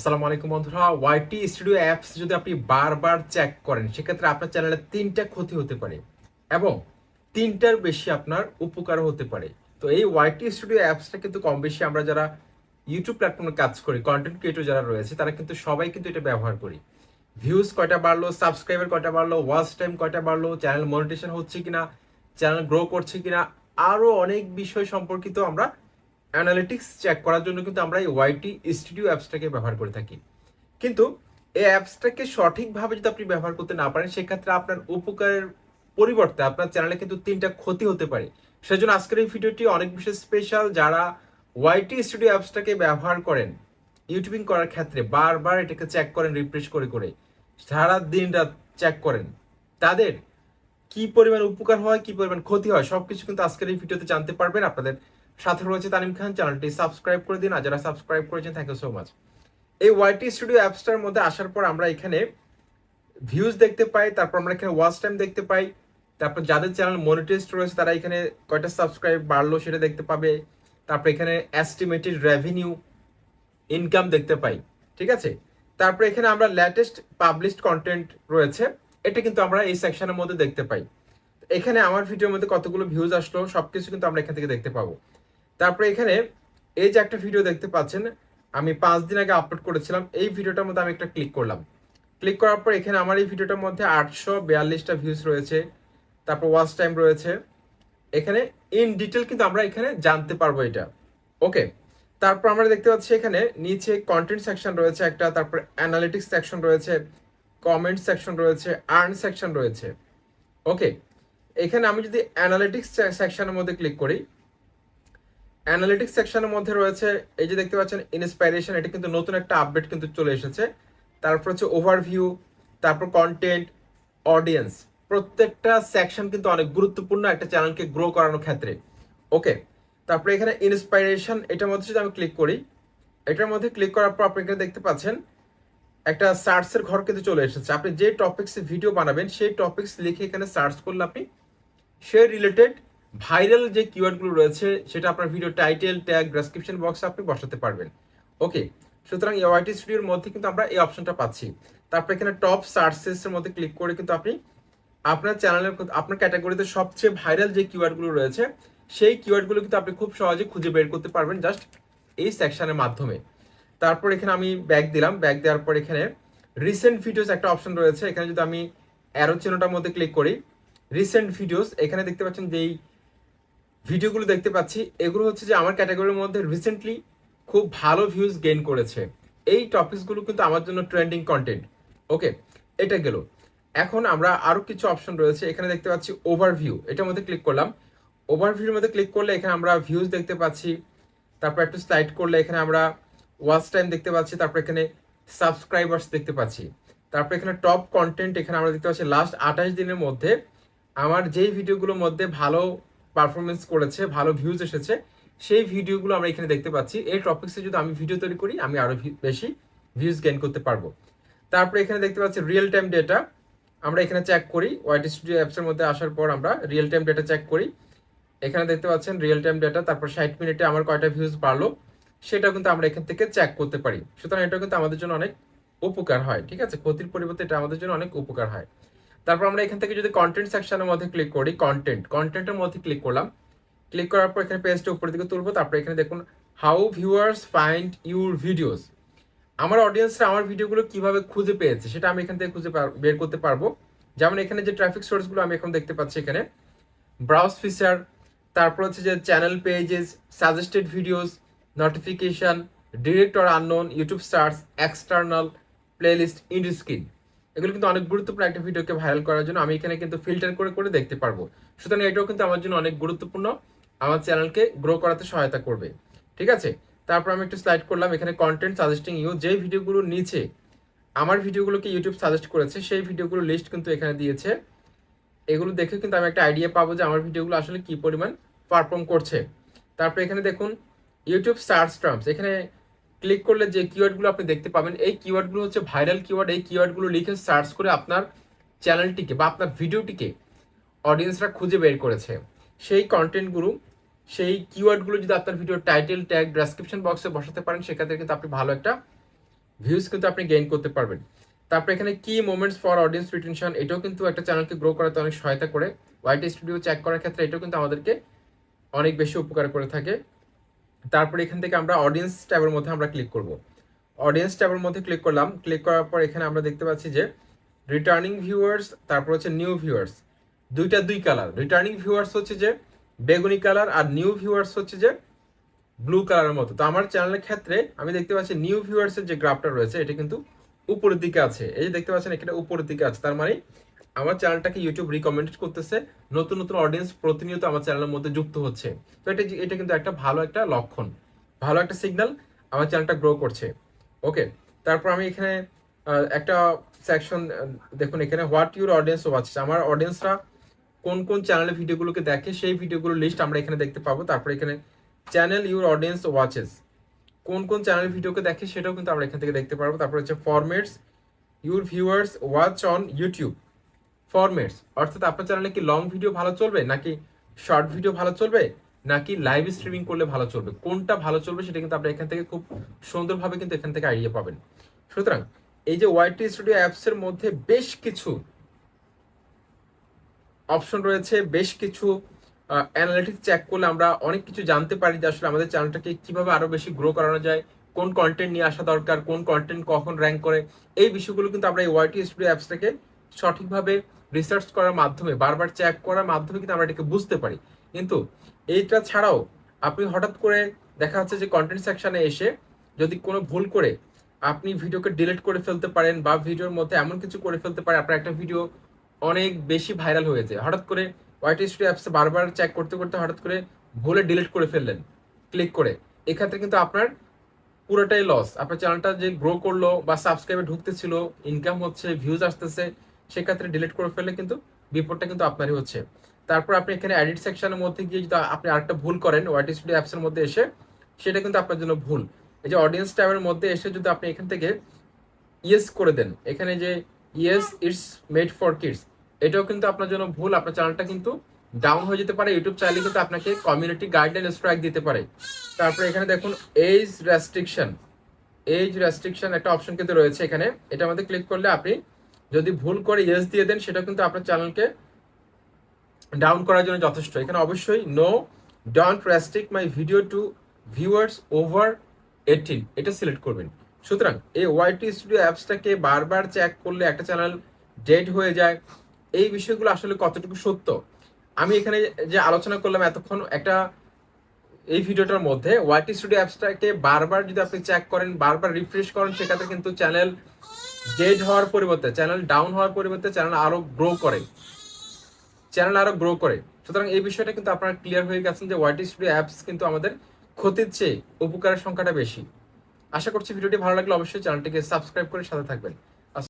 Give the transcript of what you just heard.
আসসালামু আলাইকুম বন্ধুরা। ওয়াইটি স্টুডিও অ্যাপস যদি আপনি বারবার চেক করেন, সেক্ষেত্রে আপনার চ্যানেলে তিনটা ক্ষতি হতে পারে এবং তিনটার বেশি আপনার উপকার হতে পারে। তো এই ওয়াইটি স্টুডিও অ্যাপসটা কিন্তু কম বেশি আমরা যারা ইউটিউব প্ল্যাটফর্মে কাজ করি কন্টেন্ট ক্রিয়েটর যারা রয়েছে, তারা কিন্তু সবাই কিন্তু এটা ব্যবহার করি। ভিউজ কয়টা বাড়লো সাবস্ক্রাইবার কয়টা বাড়লো ওয়াচ টাইম কয়টা বাড়লো চ্যানেল মনিটেশন হচ্ছে কিনা চ্যানেল গ্রো করছে কিনা আরও অনেক বিষয় সম্পর্কিত আমরা অ্যানালিটিক্স চেক করার জন্য কিন্তু আমরা এই ওয়াইটি স্টুডিও অ্যাপসটাকে ব্যবহার করে থাকি। কিন্তু এই অ্যাপসটাকে সঠিকভাবে যদি আপনি ব্যবহার করতে না পারেন, সেক্ষেত্রে আপনার উপকারের পরিবর্তে আপনার চ্যানেলে কিন্তু তিনটা ক্ষতি হতে পারে। সেজন্য আজকের এই ভিডিওটি অনেক বেশি স্পেশাল যারা ওয়াইটি স্টুডিও অ্যাপসটাকে ব্যবহার করেন ইউটিউবিং করার ক্ষেত্রে বারবার এটাকে চেক করেন রিফ্রেশ করে করে। সারা দিন রাত চেক করেন। তাদের কি পরিমাণ উপকার হয়, কি পরিমাণ ক্ষতি হয়, সবকিছু কিন্তু আজকের এই ভিডিওতে জানতে পারবেন। আপনাদের সাথে রয়েছে তানিম খান চ্যানেলটি সাবস্ক্রাইব করে দিন, আর যারা সাবস্ক্রাইব করেছেন থ্যাংক ইউ সো মাচ এই ওয়াইটি স্টুডিও অ্যাপসটার মধ্যে আসার পর আমরা এখানে ভিউজ দেখতে পাই, তারপর আমরা এখানে ওয়াচ টাইম দেখতে পাই, তারপর যাদের চ্যানেল মনিটাইজড রয়েছে, তারা এখানে কয়টা সাবস্ক্রাইব বাড়লো সেটা দেখতে পাবে, তারপর এখানে এস্টিমেটেড রেভিনিউ ইনকাম দেখতে পাই, ঠিক আছে? তারপর এখানে আমরা লেটেস্ট পাবলিশড কন্টেন্ট রয়েছে, এটা কিন্তু আমরা এই সেকশনের মধ্যে দেখতে পাই। এখানে আমার ভিডিওর মধ্যে কতগুলো ভিউজ আসলো, সবকিছু কিন্তু আমরা এখান থেকে দেখতে পাবো। তারপরে এখানে এই যে একটা ভিডিও দেখতে পাচ্ছেন, আমি পাঁচ দিন আগে আপলোড করেছিলাম, এই ভিডিওটার মধ্যে আমি একটা ক্লিক করলাম। ক্লিক করার পর এখানে আমার এই ভিডিওটার মধ্যে আটশো বিয়াল্লিশটা ভিউজ রয়েছে, তারপর ওয়াচ টাইম রয়েছে। এখানে ইন ডিটেল কিন্তু আমরা এখানে জানতে পারব এটা। ওকে তারপর আমরা দেখতে পাচ্ছি এখানে নিচে কন্টেন্ট সেকশন রয়েছে একটা, তারপর অ্যানালিটিক্স সেকশন রয়েছে কমেন্ট সেকশন রয়েছে আর্ন সেকশন রয়েছে। ওকে এখানে আমি যদি অ্যানালিটিক্স সেকশনের মধ্যে ক্লিক করি অ্যানালিটিক্স সেকশনের মধ্যে রয়েছে, এই যে দেখতে পাচ্ছেন ইন্সপাইরেশন এটা কিন্তু নতুন একটা আপডেট কিন্তু চলে এসেছে। তারপর হচ্ছে ওভারভিউ তারপর কন্টেন্ট অডিয়েন্স প্রত্যেকটা সেকশন কিন্তু অনেক গুরুত্বপূর্ণ একটা চ্যানেলকে গ্রো করানোর ক্ষেত্রে। ওকে তারপরে এখানে ইন্সপাইরেশন এটার মধ্যে যদি আমি ক্লিক করি, এটার মধ্যে ক্লিক করার পর আপনি এখানে দেখতে পাচ্ছেন, একটা সার্চের ঘর কিন্তু চলে এসেছে। আপনি যে টপিক্সে ভিডিও বানাবেন, সেই টপিক্স লিখে এখানে সার্চ করলে আপনি সে রিলেটেড ভাইরাল যে কিওয়ার্ডগুলো রয়েছে, সেটা আপনার ভিডিও টাইটেল ট্যাগ ডেসক্রিপশন বক্সে আপনি বসাতে পারবেন। ওকে সুতরাং ওয়াইটি স্টুডিওর মধ্যে কিন্তু আমরা এই অপশনটা পাচ্ছি। তারপর এখানে টপ সার্চেসের মধ্যে ক্লিক করে কিন্তু আপনি আপনার চ্যানেলের আপনার ক্যাটাগরিতে সবচেয়ে ভাইরাল যে কিওয়ার্ডগুলো রয়েছে, সেই কিওয়ার্ডগুলো কিন্তু আপনি খুব সহজে খুঁজে বের করতে পারবেন জাস্ট এই সেকশনের মাধ্যমে। তারপর এখানে আমি ব্যাগ দিলাম। ব্যাগ দেওয়ার পর এখানে রিসেন্ট ভিডিওস একটা অপশন রয়েছে। এখানে যদি আমি অ্যারো চিহ্নটার মধ্যে ক্লিক করি রিসেন্ট ভিডিওস এখানে দেখতে পাচ্ছেন যেই ভিডিওগুলো দেখতে পাচ্ছি, এগুলো হচ্ছে যে আমার ক্যাটাগরির মধ্যে রিসেন্টলি খুব ভালো ভিউজ গেইন করেছে। এই টপিকসগুলো কিন্তু আমার জন্য ট্রেন্ডিং কন্টেন্ট ওকে এটা গেল। এখন আমরা আরও কিছু অপশন রয়েছে, এখানে দেখতে পাচ্ছি ওভারভিউ এটার মধ্যে ক্লিক করলাম। ওভারভিউর মধ্যে ক্লিক করলে এখানে আমরা ভিউজ দেখতে পাচ্ছি, তারপর একটু স্লাইড করলে এখানে আমরা ওয়াচ টাইম দেখতে পাচ্ছি, তারপর এখানে সাবস্ক্রাইবার্স দেখতে পাচ্ছি। তারপর এখানে টপ কন্টেন্ট এখানে আমরা দেখতে পাচ্ছি লাস্ট আঠাশ দিনের মধ্যে আমার যেই ভিডিওগুলোর মধ্যে ভালো পারফরমেন্স করেছে, ভালো ভিউজ এসেছে, সেই ভিডিওগুলো আমরা এখানে দেখতে পাচ্ছি। এই টপিক্সে যদি আমি ভিডিও তৈরি করি, আমি আরও বেশি ভিউজ গেইন করতে পারব। তারপরে এখানে দেখতে পাচ্ছি রিয়েল টাইম ডেটা আমরা এখানে চেক করি ওয়াইটি স্টুডিও অ্যাপসের মধ্যে আসার পর আমরা রিয়েল টাইম ডেটা চেক করি। এখানে দেখতে পাচ্ছেন রিয়েল টাইম ডেটা তারপর ষাট মিনিটে আমার কয়টা ভিউজ বাড়লো, সেটা কিন্তু আমরা এখান থেকে চেক করতে পারি। সুতরাং এটা কিন্তু আমাদের জন্য অনেক উপকার হয়, ঠিক আছে? ক্ষতির পরিবর্তে এটা আমাদের জন্য অনেক উপকার হয়। তারপর আমরা এখান থেকে যদি কন্টেন্ট সেকশনের মধ্যে ক্লিক করি কন্টেন্ট কন্টেন্টের মধ্যে ক্লিক করলাম। ক্লিক করার পর এখানে পেজটা উপরের দিকে তুলবো, তারপর এখানে দেখুন how viewers find your videos আমার অডিয়েন্সরা আমার ভিডিওগুলো কীভাবে খুঁজে পেয়েছে, সেটা আমি এখান থেকে খুঁজে বের করতে পারব। যেমন এখানে যে ট্রাফিক সোর্সগুলো আমি এখন দেখতে পাচ্ছি এখানে ব্রাউজ ফিচার তারপর হচ্ছে যে channel pages suggested videos notification direct or unknown YouTube search external playlist end screen এগুলো কিন্তু অনেক গুরুত্বপূর্ণ একটা ভিডিওকে ভাইরাল করার জন্য আমি এখানে কিন্তু ফিল্টার করে করে দেখতে পারব। সুতরাং এটাও কিন্তু আমার জন্য অনেক গুরুত্বপূর্ণ। আমার চ্যানেলকে গ্রো করাতে সহায়তা করবে। ঠিক আছে? তারপর আমি একটু স্লাইড করলাম। এখানে কন্টেন্ট সাজেস্টিং ইউ যে ভিডিওগুলো নিচে আমার ভিডিওগুলোকে ইউটিউব সাজেস্ট করেছে, সেই ভিডিওগুলো লিস্ট কিন্তু এখানে দিয়েছে। এগুলো দেখে কিন্তু আমি একটা আইডিয়া পাবো যে আমার ভিডিওগুলো আসলে কি পরিমাণ পারফর্ম করছে। তারপর এখানে দেখুন ইউটিউব সার্চ টার্মস এখানে ক্লিক করলে যে কিওয়ার্ডগুলো আপনি দেখতে পাবেন, এই কিওয়ার্ডগুলো হচ্ছে ভাইরাল কিওয়ার্ড এই কিওয়ার্ডগুলো লিখে সার্চ করে আপনার চ্যানেলটিকে বা আপনার ভিডিওটিকে অডিয়েন্সরা খুঁজে বের করেছে। সেই কন্টেন্টগুলো সেই কিওয়ার্ডগুলো যদি আপনার ভিডিও টাইটেল ট্যাগ ডেসক্রিপশন বক্সে বসাতে পারেন, সেক্ষেত্রে কিন্তু আপনি ভালো একটা ভিউজ কিন্তু আপনি গেইন করতে পারবেন। তারপরে এখানে কি মোমেন্টস ফর অডিয়েন্স রিটেনশন এটাও কিন্তু একটা চ্যানেলকে গ্রো করাতে অনেক সহায়তা করে। ওয়াইটি স্টুডিও চেক করার ক্ষেত্রে এটাও কিন্তু আমাদেরকে অনেক বেশি উপকার করে থাকে। তারপরে এখান থেকে আমরা অডিয়েন্স ট্যাবের মধ্যে আমরা ক্লিক করব। অডিয়েন্স ট্যাবের মধ্যে ক্লিক করলাম। ক্লিক করার পর এখানে আমরা দেখতে পাচ্ছি যে রিটার্নিং ভিউয়ার্স তারপর হচ্ছে নিউ ভিউয়ার্স দুইটা দুই কালার রিটার্নিং ভিউয়ার্স হচ্ছে যে বেগুনি কালার আর নিউ ভিউয়ার্স হচ্ছে যে ব্লু কালারের মতো। তো আমার চ্যানেলের ক্ষেত্রে আমি দেখতে পাচ্ছি নিউ ভিউয়ার্সের যে গ্রাফটা রয়েছে, এটা কিন্তু উপরের দিকে আছে। এই যে দেখতে পাচ্ছেন, এখানে উপরের দিকে আছে। তার মানে আমার চ্যানেলটাকে ইউটিউব রিকমেন্ড করতেছে। নতুন নতুন অডিয়েন্স প্রতিনিয়ত আমার চ্যানেলের মধ্যে যুক্ত হচ্ছে। তো এটা এটা কিন্তু একটা ভালো একটা লক্ষণ, ভালো একটা সিগন্যাল আমার চ্যানেলটা গ্রো করছে। ওকে তারপর আমি এখানে একটা সেকশন দেখুন এখানে হোয়াট ইউর অডিয়েন্স ওয়াচ আমার অডিয়েন্সরা কোন কোন চ্যানেলের ভিডিওগুলোকে দেখে সেই ভিডিওগুলোর লিস্ট আমরা এখানে দেখতে পাবো। তারপর এখানে চ্যানেল ইউর অডিয়েন্স ওয়াচেস কোন কোন চ্যানেল ভিডিওকে দেখে সেটাও কিন্তু আমরা এখান থেকে দেখতে পারব। তারপর হচ্ছে formats your viewers watch on YouTube formats অর্থাৎ আপনার চ্যানেলে কি লং ভিডিও ভালো চলবে, নাকি শর্ট ভিডিও ভালো চলবে, নাকি লাইভ স্ট্রিমিং করলে ভালো চলবে? কোনটা ভালো চলবে সেটা কিন্তু আপনি এখান থেকে খুব সুন্দরভাবে কিন্তু এখান থেকে আইডিয়া পাবেন। সুতরাং এই যে ওয়াইটি স্টুডিও অ্যাপসের মধ্যে বেশ কিছু অপশন রয়েছে, বেশ কিছু অ্যানালিটিক্স চেক করলে আমরা অনেক কিছু জানতে পারি যে আসলে আমাদের চ্যানেলটাকে কীভাবে আরও বেশি গ্রো করানো যায়, কোন কন্টেন্ট নিয়ে আসা দরকার, কোন কন্টেন্ট কখন র্যাঙ্ক করে, এই বিষয়গুলো কিন্তু আমরা এই ওয়াইটি স্টুডিও অ্যাপস থেকে সঠিকভাবে রিসার্চ করার মাধ্যমে, বারবার চেক করার মাধ্যমে কিন্তু আমরা এটাকে বুঝতে পারি। কিন্তু এইটা ছাড়াও আপনি হঠাৎ করে দেখা যাচ্ছে যে কন্টেন্ট সেকশনে এসে যদি কোনো ভুল করে আপনি ভিডিওকে ডিলিট করে ফেলতে পারেন বা ভিডিওর মধ্যে এমন কিছু করে ফেলতে পারে, আপনার একটা ভিডিও অনেক বেশি ভাইরাল হয়ে যায়। হঠাৎ করে ওয়াইটি স্টুডিও অ্যাপসে বারবার চেক করতে করতে হঠাৎ করে ভুলে ডিলিট করে ফেললেন ক্লিক করে। এক্ষেত্রে কিন্তু আপনার পুরোটাই লস আপনার চ্যানেলটা যে গ্রো করল বা সাবস্ক্রাইবে ঢুকতেছিল ইনকাম হচ্ছে ভিউজ আসতেছে সেক্ষেত্রে ডিলিট করে ফেললে কিন্তু বিপদটা কিন্তু আপনারই হচ্ছে। তারপর আপনি এখানে এডিট সেকশনের মধ্যে গিয়ে যদি আপনি আরেকটা ভুল করেন ওয়াইটি স্টুডিও অ্যাপসের মধ্যে এসে, সেটা কিন্তু আপনার জন্য ভুল। এই যে অডিয়েন্স ট্যাবের মধ্যে এসে যদি আপনি এখান থেকে ইয়েস করে দেন, এখানে যে yes it's made for kids এটাও কিন্তু আপনার জন্য ভুল। আপনার চ্যানেলটা কিন্তু ডাউন হয়ে যেতে পারে ইউটিউব চাইলে কিন্তু আপনাকে কমিউনিটি গাইডলাইন স্ট্রাইক দিতে পারে। তারপরে এখানে দেখুন এজ রেস্ট্রিকশন এজ রেস্ট্রিকশন একটা অপশন কিন্তু রয়েছে এখানে। এটা মধ্যে ক্লিক করলে আপনি যদি ভুল করে ইয়েস দিয়ে দেন, সেটা কিন্তু আপনার চ্যানেলকে ডাউন করার জন্য যথেষ্ট। এখানে অবশ্যই no don't restrict my video to viewers over eighteen এটা সিলেক্ট করবেন। সুতরাং এই ওয়াইটি স্টুডিও অ্যাপসটাকে বারবার চেক করলে একটা চ্যানেল ডেড হয়ে যায়। এই বিষয়গুলো আসলে কতটুকু সত্য? আমি এখানে যে আলোচনা করলাম এতক্ষণ, একটা এই ভিডিওটার মধ্যে ওয়াইটি স্টুডিও অ্যাপসটাকে বারবার যদি আপনি চেক করেন, বারবার রিফ্রেশ করেন, সেক্ষেত্রে কিন্তু চ্যানেল ডেড হওয়ার পরিবর্তে চ্যানেল ডাউন হওয়ার পরিবর্তে চ্যানেল আরও গ্রো করে। চ্যানেল আরও গ্রো করে। সুতরাং এই বিষয়টা কিন্তু আপনারা ক্লিয়ার হয়ে গেছেন যে ওয়াইটি স্টুডিও অ্যাপস কিন্তু আমাদের ক্ষতির চেয়ে উপকারের সংখ্যাটা বেশি। আশা করছি ভিডিওটি ভালো লাগলে অবশ্যই চ্যানেলটিকে সাবস্ক্রাইব করে সাথে থাকবেন।